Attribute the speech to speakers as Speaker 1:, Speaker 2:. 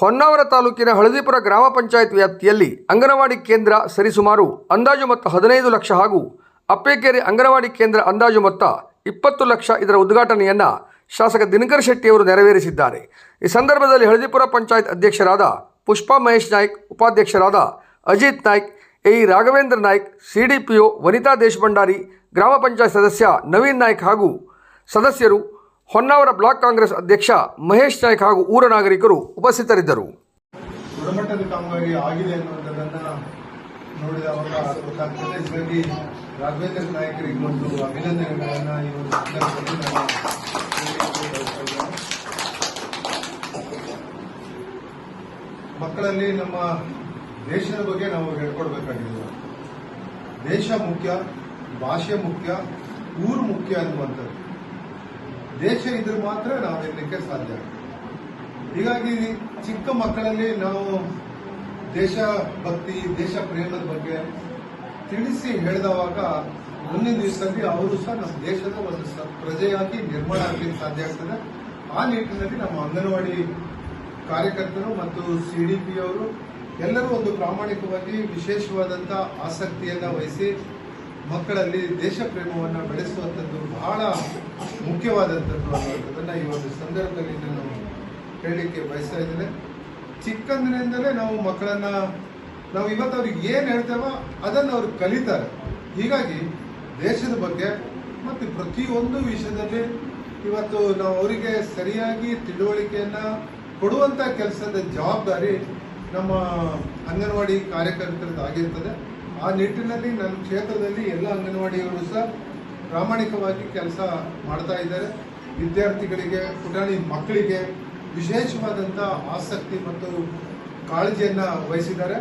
Speaker 1: ಹೊನ್ನಾವರ ತಾಲೂಕಿನ ಹಳದಿಪುರ ಗ್ರಾಮ ಪಂಚಾಯತ್ ವ್ಯಾಪ್ತಿಯಲ್ಲಿ ಅಂಗನವಾಡಿ ಕೇಂದ್ರ ಸರಿಸುಮಾರು ಅಂದಾಜು ಮೊತ್ತ ಹದಿನೈದು ಲಕ್ಷ ಹಾಗೂ ಅಪ್ಪೇಕೆರೆ ಅಂಗನವಾಡಿ ಕೇಂದ್ರ ಅಂದಾಜು ಮೊತ್ತ ಇಪ್ಪತ್ತು ಲಕ್ಷ ಇದರ ಉದ್ಘಾಟನೆಯನ್ನು ಶಾಸಕ ದಿನಕರ್ ಶೆಟ್ಟಿಯವರು ನೆರವೇರಿಸಿದ್ದಾರೆ. ಈ ಸಂದರ್ಭದಲ್ಲಿ ಹಳದಿಪುರ ಪಂಚಾಯತ್ ಅಧ್ಯಕ್ಷರಾದ ಪುಷ್ಪಾ ಮಹೇಶ್ ನಾಯ್ಕ್, ಉಪಾಧ್ಯಕ್ಷರಾದ ಅಜಿತ್ ನಾಯ್ಕ್, ಎ ರಾಘವೇಂದ್ರ ನಾಯ್ಕ್ ಸಿಡಿಪಿಒ ವನಿತಾ ದೇಶಭಂಡಾರಿ, ಗ್ರಾಮ ಪಂಚಾಯತ್ ಸದಸ್ಯ ನವೀನ್ ನಾಯ್ಕ್ ಹಾಗೂ ಸದಸ್ಯರು ಹೊನ್ನಾವರ ಬ್ಲಾಕ್ ಕಾಂಗ್ರೆಸ್ ಅಧ್ಯಕ್ಷ ಮಹೇಶ್ ನಾಯ್ಕ ಹಾಗೂ ಊರ ನಾಗರಿಕರು ಉಪಸ್ಥಿತರಿದ್ದರು.
Speaker 2: ಗುಣಮಟ್ಟದ ಕಾಮಗಾರಿ ಆಗಿದೆ ಅನ್ನುವಂಥದ್ದನ್ನು ನೋಡಿದವಾಗ ಗೊತ್ತಾಗ್ತದೆ. ಇದರಲ್ಲಿ ರಾಘವೇಂದ್ರ ನಾಯಕರಿಗೆ ಒಂದು ಅಭಿನಂದನೆಗಳನ್ನು ಈ ಒಂದು ಸಂದರ್ಭದಲ್ಲಿ ನಾನು ಮಕ್ಕಳಲ್ಲಿ ನಮ್ಮ ದೇಶದ ಬಗ್ಗೆ ನಾವು ಹೇಳ್ಕೊಡ್ಬೇಕಾಗಿದೆ ದೇಶ ಮುಖ್ಯ, ಭಾಷೆ ಮುಖ್ಯ, ಊರು ಮುಖ್ಯ ಅನ್ನುವಂಥದ್ದು. ದೇಶ ಇದ್ರೆ ಮಾತ್ರ ನಾವು ಗೆಲ್ಲಕ್ಕೆ ಸಾಧ್ಯ. ಹೀಗಾಗಿ ಚಿಕ್ಕ ಮಕ್ಕಳಲ್ಲಿ ನಾವು ದೇಶ ಭಕ್ತಿ, ದೇಶ ಪ್ರೇಮದ ಬಗ್ಗೆ ತಿಳಿಸಿ ಹೇಳಿದವಾಗ ಮುಂದಿನ ದಿವಸದಲ್ಲಿ ಅವರು ಸಹ ನಮ್ಮ ದೇಶದ ಒಂದು ಪ್ರಜೆಯಾಗಿ ನಿರ್ಮಾಣ ಆಗಲಿಕ್ಕೆ ಸಾಧ್ಯ ಆಗ್ತದೆ. ಆ ನಿಟ್ಟಿನಲ್ಲಿ ನಮ್ಮ ಅಂಗನವಾಡಿ ಕಾರ್ಯಕರ್ತರು ಮತ್ತು ಸಿಡಿಪಿ ಅವರು ಎಲ್ಲರೂ ಒಂದು ಪ್ರಾಮಾಣಿಕವಾಗಿ ವಿಶೇಷವಾದಂತಹ ಆಸಕ್ತಿಯನ್ನ ವಹಿಸಿ ಮಕ್ಕಳಲ್ಲಿ ದೇಶ ಪ್ರೇಮವನ್ನು ಬೆಳೆಸುವಂಥದ್ದು ಬಹಳ ಮುಖ್ಯವಾದಂಥದ್ದು ಅನ್ನುವಂಥದ್ದನ್ನು ಈ ಒಂದು ಸಂದರ್ಭದಲ್ಲಿ ನಾನು ಹೇಳಲಿಕ್ಕೆ ಬಯಸ್ತಾ ಇದ್ದೇನೆ. ಚಿಕ್ಕಂದಿನಿಂದಲೇ ನಾವು ಮಕ್ಕಳನ್ನ ನಾವು ಇವತ್ತು ಅವ್ರಿಗೆ ಏನು ಹೇಳ್ತೇವೋ ಅದನ್ನು ಅವ್ರು ಕಲಿತಾರೆ. ಹೀಗಾಗಿ ದೇಶದ ಬಗ್ಗೆ ಮತ್ತು ಪ್ರತಿಯೊಂದು ವಿಷಯದಲ್ಲಿ ಇವತ್ತು ನಾವು ಅವರಿಗೆ ಸರಿಯಾಗಿ ತಿಳುವಳಿಕೆಯನ್ನ ಕೊಡುವಂತ ಕೆಲಸದ ಜವಾಬ್ದಾರಿ ನಮ್ಮ ಅಂಗನವಾಡಿ ಕಾರ್ಯಕರ್ತರದ್ದಾಗಿರ್ತದೆ. ಆ ನಿಟ್ಟಿನಲ್ಲಿ ನನ್ನ ಕ್ಷೇತ್ರದಲ್ಲಿ ಎಲ್ಲ ಅಂಗನವಾಡಿಯವರು ಸಹ ಪ್ರಾಮಾಣಿಕವಾಗಿ ಕೆಲಸ ಮಾಡ್ತಾ ಇದ್ದಾರೆ. ವಿದ್ಯಾರ್ಥಿಗಳಿಗೆ, ಪುಟಾಣಿ ಮಕ್ಕಳಿಗೆ ವಿಶೇಷವಾದಂಥ ಆಸಕ್ತಿ ಮತ್ತು ಕಾಳಜಿಯನ್ನು ವಹಿಸಿದ್ದಾರೆ.